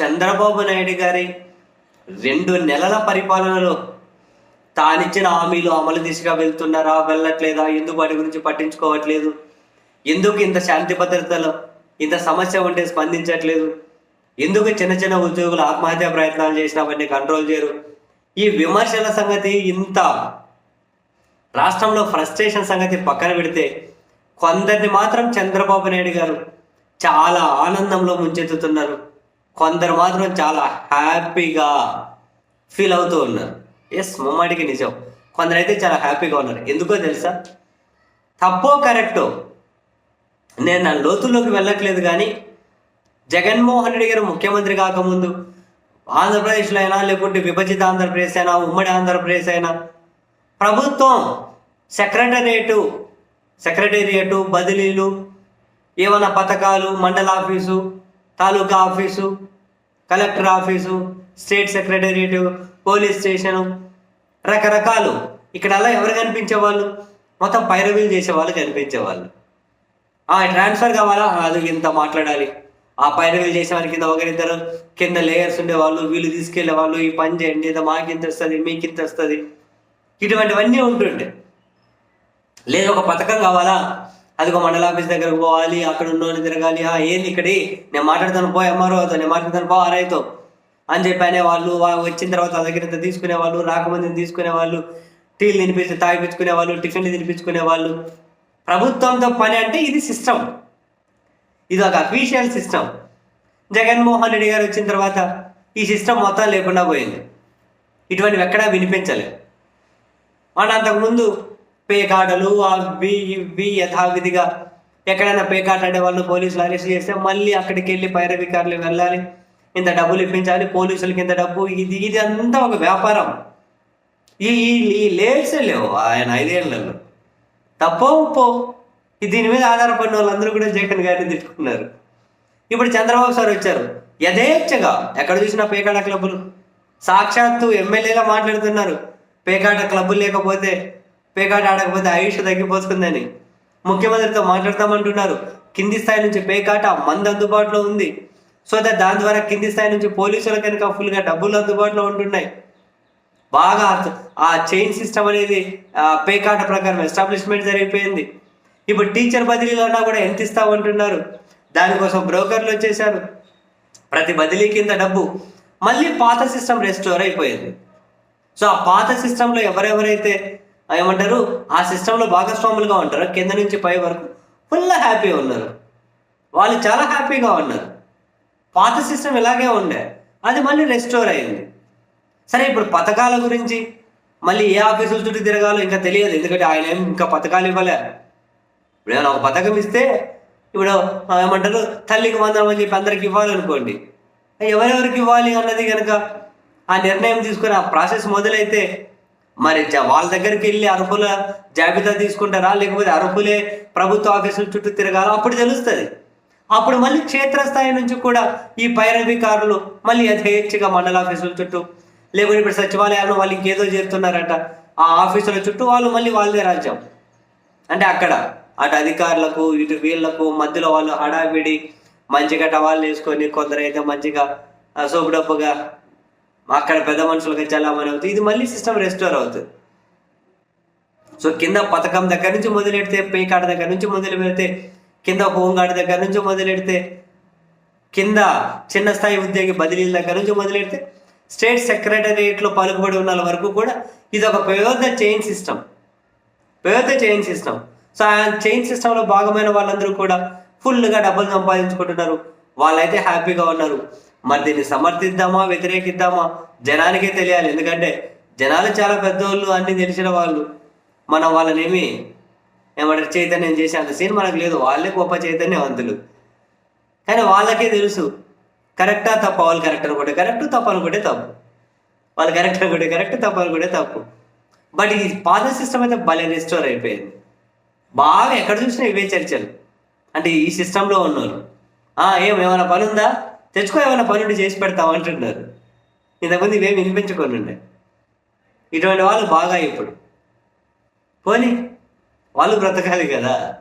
చంద్రబాబు నాయుడు గారి రెండు నెలల పరిపాలనలో తానిచ్చిన హామీలు అమలు దిశగా వెళ్తున్నారా వెళ్ళట్లేదా ఎందుకు వాటి గురించి పట్టించుకోవట్లేదు ఎందుకు ఇంత శాంతి భద్రతలో ఇంత సమస్య ఉంటే స్పందించట్లేదు ఎందుకు చిన్న చిన్న ఉద్యోగులు ఆత్మహత్య ప్రయత్నాలు చేసిన అవన్నీ కంట్రోల్ చేయరు. ఈ విమర్శల సంగతి ఇంత రాష్ట్రంలో ఫ్రస్ట్రేషన్ సంగతి పక్కన పెడితే కొందరిని మాత్రం చంద్రబాబు నాయుడు గారు చాలా ఆనందంలో ముంచెత్తుతున్నారు. కొందరు మాత్రం చాలా హ్యాపీగా ఫీల్ అవుతూ ఉన్నారు. ఎస్ ముమ్మాడికి నిజం. కొందరైతే చాలా హ్యాపీగా ఉన్నారు. ఎందుకో తెలుసా? తప్పో కరెక్టో నేను నా లోతుల్లోకి వెళ్ళట్లేదు కానీ జగన్మోహన్ రెడ్డి గారు ముఖ్యమంత్రి కాకముందు ఆంధ్రప్రదేశ్లో అయినా లేకుంటే విభజిత ఆంధ్రప్రదేశ్ అయినా ఉమ్మడి ఆంధ్రప్రదేశ్ అయినా ప్రభుత్వం సెక్రటరియటు సెక్రటేరియట్ బదిలీలు ఏమైనా పథకాలు మండల ఆఫీసు తాలూకా office collector office state secretariat police station రకరకాలు. ఇక్కడ అలా ఎవరు కనిపించేవాళ్ళు? మొత్తం పైరవీలు చేసేవాళ్ళు కనిపించేవాళ్ళు. ఆ ట్రాన్స్ఫర్ కావాలా? అది ఇంత మాట్లాడాలి. ఆ పైరవీలు చేసే వారి కింద ఒకరిద్దరు కింద లేయర్స్ ఉండేవాళ్ళు వీళ్ళు తీసుకెళ్ళే వాళ్ళు ఈ పని చేయండి మాకు ఇంత వస్తుంది మీకు ఇంత వస్తుంది ఇటువంటివన్నీ ఉంటుండే. లేదు ఒక పథకం కావాలా? అదిగో మండల ఆఫీస్ దగ్గరకు పోవాలి అక్కడ ఉన్నోని తిరగాలి. ఆ ఏంది ఇక్కడి? నేను మాట్లాడతాను పో ఎంఆర్ఓతో నేను మాట్లాడతాను పో ఆర్ఐతో అని చెప్పి అనేవాళ్ళు వాళ్ళు వచ్చిన తర్వాత దగ్గర ఇంత తీసుకునే వాళ్ళు రాకమందిని తీసుకునే వాళ్ళు టీలు తినిపించి తాగిపించుకునే వాళ్ళు టిఫిన్లు తినిపించుకునే వాళ్ళు ప్రభుత్వంతో పని అంటే ఇది సిస్టమ్. ఇది ఒక అఫీషియల్ సిస్టమ్. జగన్మోహన్ రెడ్డి గారు వచ్చిన తర్వాత ఈ సిస్టమ్ మొత్తం లేకుండా పోయింది. ఇటువంటివి ఎక్కడా వినిపించలేదు మన అంతకుముందు పేకాటలు అవి ఇవి యథావిధిగా ఎక్కడైనా పేకాట ఆడే వాళ్ళు పోలీసులు అరెస్ట్ చేస్తే మళ్ళీ అక్కడికి వెళ్ళి పైరవికారులు వెళ్ళాలి ఇంత డబ్బులు ఇప్పించాలి పోలీసులకి ఇంత డబ్బు ఇది ఇది అంతా ఒక వ్యాపారం. ఈ ఈ- ఈ లేవు ఆయన ఐదేళ్ళలో. తప్పో ఉప్పో దీని మీద ఆధారపడిన వాళ్ళందరూ కూడా జగన్ గారిని తిట్టుకున్నారు. ఇప్పుడు చంద్రబాబు సార్ వచ్చారు. యథేచ్ఛగా ఎక్కడ చూసినా పేకాట క్లబ్బులు. సాక్షాత్తు ఎమ్మెల్యేలా మాట్లాడుతున్నారు. పేకాట క్లబ్బులు లేకపోతే పేకాట ఆడకపోతే ఆయుష్ తగ్గిపోతుందని ముఖ్యమంత్రితో మాట్లాడతామంటున్నారు. కింది స్థాయి నుంచి పేకాట మంది అందుబాటులో ఉంది. సో దట్ దాని ద్వారా కింది స్థాయి నుంచి పోలీసుల కనుక ఫుల్గా డబ్బులు అందుబాటులో ఉంటున్నాయి. బాగా ఆ చైన్ సిస్టమ్ అనేది పేకాట ప్రకారం ఎస్టాబ్లిష్మెంట్ జరిగిపోయింది. ఇప్పుడు టీచర్ బదిలీలో ఉన్నా కూడా ఎంత ఇస్తామంటున్నారు? దానికోసం బ్రోకర్లు వచ్చేసారు ప్రతి బదిలీ కింద డబ్బు. మళ్ళీ పాత సిస్టమ్ రెస్టోర్ అయిపోయింది. సో ఆ పాత సిస్టంలో ఎవరెవరైతే ఏమంటారు ఆ సిస్టంలో భాగస్వాములుగా ఉంటారు. కింద నుంచి పై వరకు ఫుల్ హ్యాపీ ఉన్నారు. వాళ్ళు చాలా హ్యాపీగా ఉన్నారు. పాత సిస్టమ్ ఇలాగే ఉండే. అది మళ్ళీ రెస్టోర్ అయింది. సరే ఇప్పుడు పథకాల గురించి మళ్ళీ ఏ ఆఫీసుల చుట్టూ తిరగాలో ఇంకా తెలియదు. ఎందుకంటే ఆయన ఏం ఇంకా పథకాలు ఇవ్వలే. ఇప్పుడు ఏమైనా ఒక పథకం ఇస్తే ఇప్పుడు ఏమంటారు? తల్లికి మందం అని చెప్పి అందరికి ఇవ్వాలనుకోండి. ఎవరెవరికి ఇవ్వాలి అన్నది కనుక ఆ నిర్ణయం తీసుకుని ఆ ప్రాసెస్ మొదలైతే మరి జ- వాళ్ళ దగ్గరికి వెళ్ళి అర్హుల జాబితా తీసుకుంటారా? లేకపోతే అర్హులే ప్రభుత్వ ఆఫీసుల చుట్టూ తిరగాల? అప్పుడు తెలుస్తుంది. అప్పుడు మళ్ళీ క్షేత్రస్థాయి నుంచి కూడా ఈ పైరవికారులు మళ్ళీ యథేచ్ఛగా మండల ఆఫీసుల చుట్టూ లేకుంటే ఇప్పుడు సచివాలయాలు వాళ్ళు ఇంకేదో చేస్తున్నారట ఆ ఆఫీసుల చుట్టూ వాళ్ళు మళ్ళీ వాళ్ళదే రాజ్యం. అంటే అక్కడ అటు అధికారులకు ఇటు వీళ్ళకు మధ్యలో వాళ్ళు హడావిడి మంచిగా టవాళ్ళు వేసుకొని కొందరైతే మంచిగా సోపు డబ్బుగా అక్కడ పెద్ద మనుషులకి చలామణి అవుతుంది ఇది మళ్ళీ సిస్టమ్ రెస్టోర్ అవుతుంది. సో కింద పథకం దగ్గర నుంచి మొదలెడితే పేకాట దగ్గర నుంచి మొదలు పెడితే కింద హోంగార్డ్ దగ్గర నుంచి మొదలెడితే కింద చిన్న స్థాయి ఉద్యోగి బదిలీల దగ్గర నుంచి మొదలెడితే స్టేట్ సెక్రటరియట్లో పలుకుబడి ఉన్న వరకు కూడా ఇది ఒక పెద్ద చైన్ సిస్టమ్ పెద్ద చైన్ సిస్టమ్ సో ఆ చైన్ సిస్టంలో భాగమైన వాళ్ళందరూ కూడా ఫుల్గా డబ్బులు సంపాదించుకుంటున్నారు. వాళ్ళైతే హ్యాపీగా ఉన్నారు. మరి దీన్ని సమర్థిద్దామా వ్యతిరేకిద్దామా? జనానికే తెలియాలి. ఎందుకంటే జనాలు చాలా పెద్దోళ్ళు అన్ని తెలిసిన వాళ్ళు. మనం వాళ్ళనేమి ఏమంటారు చైతన్యం చేసే అంత సీన్ మనకు లేదు. వాళ్ళే గొప్ప చైతన్యవంతులు. కానీ వాళ్ళకే తెలుసు. కరెక్టా తప్ప? వాళ్ళు కరెక్ట్ అనుకుంటే కరెక్ట్ తప్పు అనుకుంటే తప్పు. వాళ్ళు కరెక్ట్ అనుకుంటే కరెక్ట్ తప్పు అనుకుంటే తప్పు. బట్ ఈ పాత సిస్టమ్ అయితే భలే రిస్టోర్ అయిపోయింది. బాగా ఎక్కడ చూసినా ఇవే చర్చలు. అంటే ఈ సిస్టంలో ఉన్నారు ఏం ఏమైనా పని ఉందా తెచ్చుకో ఏమైనా పని ఉండి చేసి పెడతావు అంటున్నారు. ఇంతకుముందు ఇవేం వినిపించుకొని ఇటువంటి వాళ్ళు బాగా ఇప్పుడు. పోనీ వాళ్ళు బ్రతకాలి కదా.